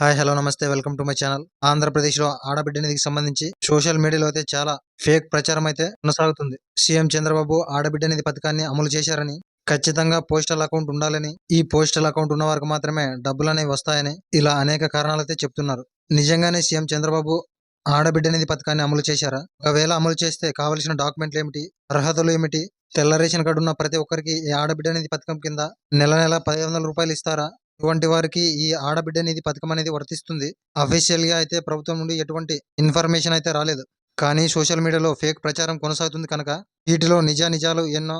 Hi hello namaste welcome to my channel ఆంధ్రప్రదేశ్లో ఆడబిడ్డ నిధికి సంబంధించి సోషల్ మీడియాలో అయితే చాలా ఫేక్ ప్రచారం అయితే కొనసాగుతుంది. సీఎం చంద్రబాబు ఆడబిడ్డ నిధి పథకాన్ని అమలు చేశారని ఖచ్చితంగా పోస్టల్ అకౌంట్ ఉండాలని ఈ పోస్టల్ అకౌంట్ ఉన్న వారికి మాత్రమే డబ్బులు అనేవి వస్తాయని ఇలా అనేక కారణాలైతే చెప్తున్నారు. నిజంగానే సీఎం చంద్రబాబు ఆడబిడ్డ నిధి పథకాన్ని అమలు చేశారా? ఒకవేళ అమలు చేస్తే కావలసిన డాక్యుమెంట్లు ఏమిటి? అర్హతలు ఏమిటి? తెల్ల రేషన్ కార్డు ఉన్న ప్రతి ఒక్కరికి ఈ ఆడబిడ్డ నిధి పథకం కింద నెల నెల పదిహేను వందల రూపాయలు ఇస్తారా? ఇటువంటి వారికి ఈ ఆడబిడ్డ నిధి పథకం అనేది వర్తిస్తుంది. అఫీషియల్గా అయితే ప్రభుత్వం నుండి ఎటువంటి ఇన్ఫర్మేషన్ అయితే రాలేదు. కానీ సోషల్ మీడియాలో ఫేక్ ప్రచారం కొనసాగుతుంది కనుక వీటిలో నిజ నిజాలు ఎన్నో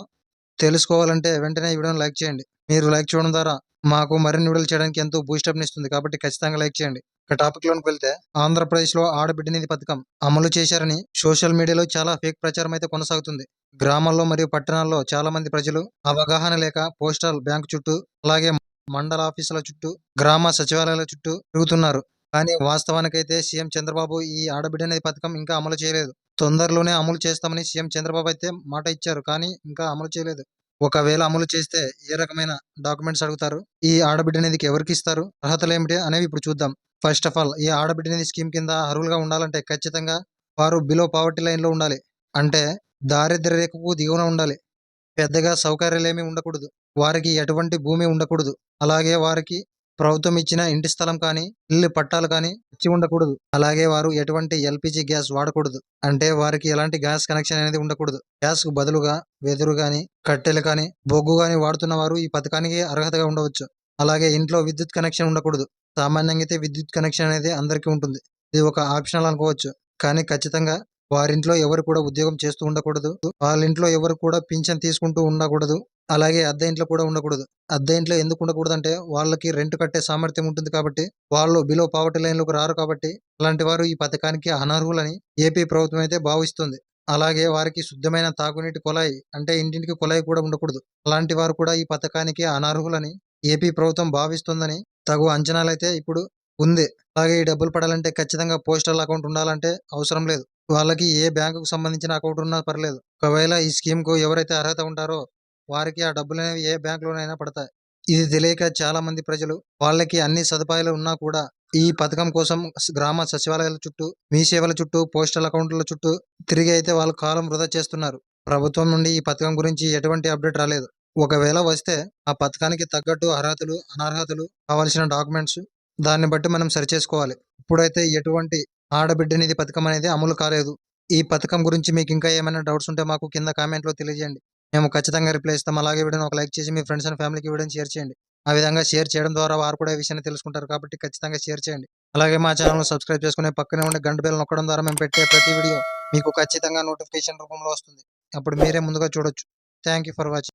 తెలుసుకోవాలంటే వెంటనే ఈ వీడియోని లైక్ చేయండి. మీరు లైక్ చేయడం ద్వారా మాకు మరిన్ని వీడియోలు చేయడానికి ఎంతో బూస్టప్ ఇస్తుంది. కాబట్టి ఖచ్చితంగా లైక్ చేయండి. ఇక టాపిక్లోకి వెళ్తే ఆంధ్రప్రదేశ్లో ఆడబిడ్డ నిధి పథకం అమలు చేశారని సోషల్ మీడియాలో చాలా ఫేక్ ప్రచారం అయితే కొనసాగుతుంది. గ్రామాల్లో మరియు పట్టణాల్లో చాలా మంది ప్రజలు అవగాహన లేక పోస్టల్ బ్యాంక్ చుట్టూ అలాగే మండల ఆఫీసుల చుట్టూ గ్రామ సచివాలయాల చుట్టూ తిరుగుతున్నారు. కానీ వాస్తవానికైతే సీఎం చంద్రబాబు ఈ ఆడబిడ్డ అనేది పథకం ఇంకా అమలు చేయలేదు. తొందరలోనే అమలు చేస్తామని సీఎం చంద్రబాబు అయితే మాట ఇచ్చారు కానీ ఇంకా అమలు చేయలేదు. ఒకవేళ అమలు చేస్తే ఏ రకమైన డాక్యుమెంట్స్ అడుగుతారు? ఈ ఆడబిడ్డ నిధికి ఎవరికి ఇస్తారు? అర్హతలు ఏమిటి అనేవి ఇప్పుడు చూద్దాం. ఫస్ట్ ఆఫ్ ఆల్ ఈ ఆడబిడ్డ నిధి స్కీమ్ కింద అర్హులుగా ఉండాలంటే ఖచ్చితంగా వారు బిలో పావర్టీ లైన్లో ఉండాలి. అంటే దారిద్ర్య రేఖకు దిగువన ఉండాలి. పెద్దగా సౌకర్యాలు ఏమీ ఉండకూడదు. వారికి ఎటువంటి భూమి ఉండకూడదు. అలాగే వారికి ప్రభుత్వం ఇచ్చిన ఇంటి స్థలం కానీ ఇల్లు పట్టాలు కానీ ఇచ్చి ఉండకూడదు. అలాగే వారు ఎటువంటి ఎల్పిజి గ్యాస్ వాడకూడదు. అంటే వారికి ఎలాంటి గ్యాస్ కనెక్షన్ అనేది ఉండకూడదు. గ్యాస్కు బదులుగా వెదురు కానీ కట్టెలు కానీ బొగ్గు కానీ వాడుతున్న వారు ఈ పథకానికి అర్హతగా ఉండవచ్చు. అలాగే ఇంట్లో విద్యుత్ కనెక్షన్ ఉండకూడదు. సామాన్యంగా అయితే విద్యుత్ కనెక్షన్ అనేది అందరికీ ఉంటుంది. ఇది ఒక ఆప్షనల్ అనుకోవచ్చు. కానీ ఖచ్చితంగా వారింట్లో ఎవరు కూడా ఉద్యోగం చేస్తూ ఉండకూడదు. వాళ్ళ ఇంట్లో ఎవరు కూడా పింఛన్ తీసుకుంటూ ఉండకూడదు. అలాగే అద్దె ఇంట్లో కూడా ఉండకూడదు. అద్దె ఇంట్లో ఎందుకు ఉండకూడదు అంటే వాళ్ళకి రెంట్ కట్టే సామర్థ్యం ఉంటుంది కాబట్టి వాళ్ళు బిలో పావర్టీ లైన్లోకి రారు కాబట్టి అలాంటి వారు ఈ పథకానికి అనర్హులని ఏపీ ప్రభుత్వం అయితే భావిస్తుంది. అలాగే వారికి శుద్ధమైన తాగునీటి కుళాయి అంటే ఇంటింటికి కుళాయి కూడా ఉండకూడదు. అలాంటి వారు కూడా ఈ పథకానికి అనర్హులని ఏపీ ప్రభుత్వం భావిస్తుందని తగు అంచనాలైతే ఇప్పుడు ఉంది. అలాగే ఈ డబ్బులు పడాలంటే ఖచ్చితంగా పోస్టల్ అకౌంట్ ఉండాలంటే అవసరం లేదు. వాళ్ళకి ఏ బ్యాంకుకు సంబంధించిన అకౌంట్ ఉన్నా పర్లేదు. ఒకవేళ ఈ స్కీమ్కు ఎవరైతే అర్హత ఉంటారో వారికి ఆ డబ్బులు అనేవి ఏ బ్యాంకులోనైనా పడతాయి. ఇది తెలియక చాలా మంది ప్రజలు వాళ్ళకి అన్ని సదుపాయాలు ఉన్నా కూడా ఈ పథకం కోసం గ్రామ సచివాలయాల చుట్టూ మీ సేవల చుట్టూ పోస్టల్ అకౌంట్ల చుట్టూ తిరిగి అయితే వాళ్ళ కాలం వృధా చేస్తున్నారు. ప్రభుత్వం నుండి ఈ పథకం గురించి ఎటువంటి అప్డేట్ రాలేదు. ఒకవేళ వస్తే ఆ పథకానికి తగ్గట్టు అర్హతలు అనర్హతలు కావాల్సిన డాక్యుమెంట్స్ దాన్ని బట్టి మనం సరిచేసుకోవాలి. ఇప్పుడైతే ఎటువంటి ఆడబిడ్డనిధి పథకం అనేది అమలు కాలేదు. ఈ పథకం గురించి మీకు ఇంకా ఏమైనా డౌట్స్ ఉంటే మాకు కింద కామెంట్లో తెలియజేయండి. మేము ఖచ్చితంగా రిప్లై ఇస్తాం. అలాగే వీడియోని ఒక లైక్ చేసి మీ ఫ్రెండ్స్ అండ్ ఫ్యామిలీకి వీడియోని షేర్ చేయండి. ఆ విధంగా షేర్ చేయడం ద్వారా వారు కూడా ఈ విషయాన్ని తెలుసుకుంటారు కాబట్టి ఖచ్చితంగా షేర్ చేయండి. అలాగే మా ఛానల్ సబ్స్క్రైబ్ చేసుకునే పక్కనే ఉండే గంట బెల్ నొక్కడం ద్వారా మేము పెట్టే ప్రతి వీడియో మీకు ఖచ్చితంగా నోటిఫికేషన్ రూపంలో వస్తుంది. అప్పుడు మీరే ముందుగా చూడొచ్చు. Thank for watching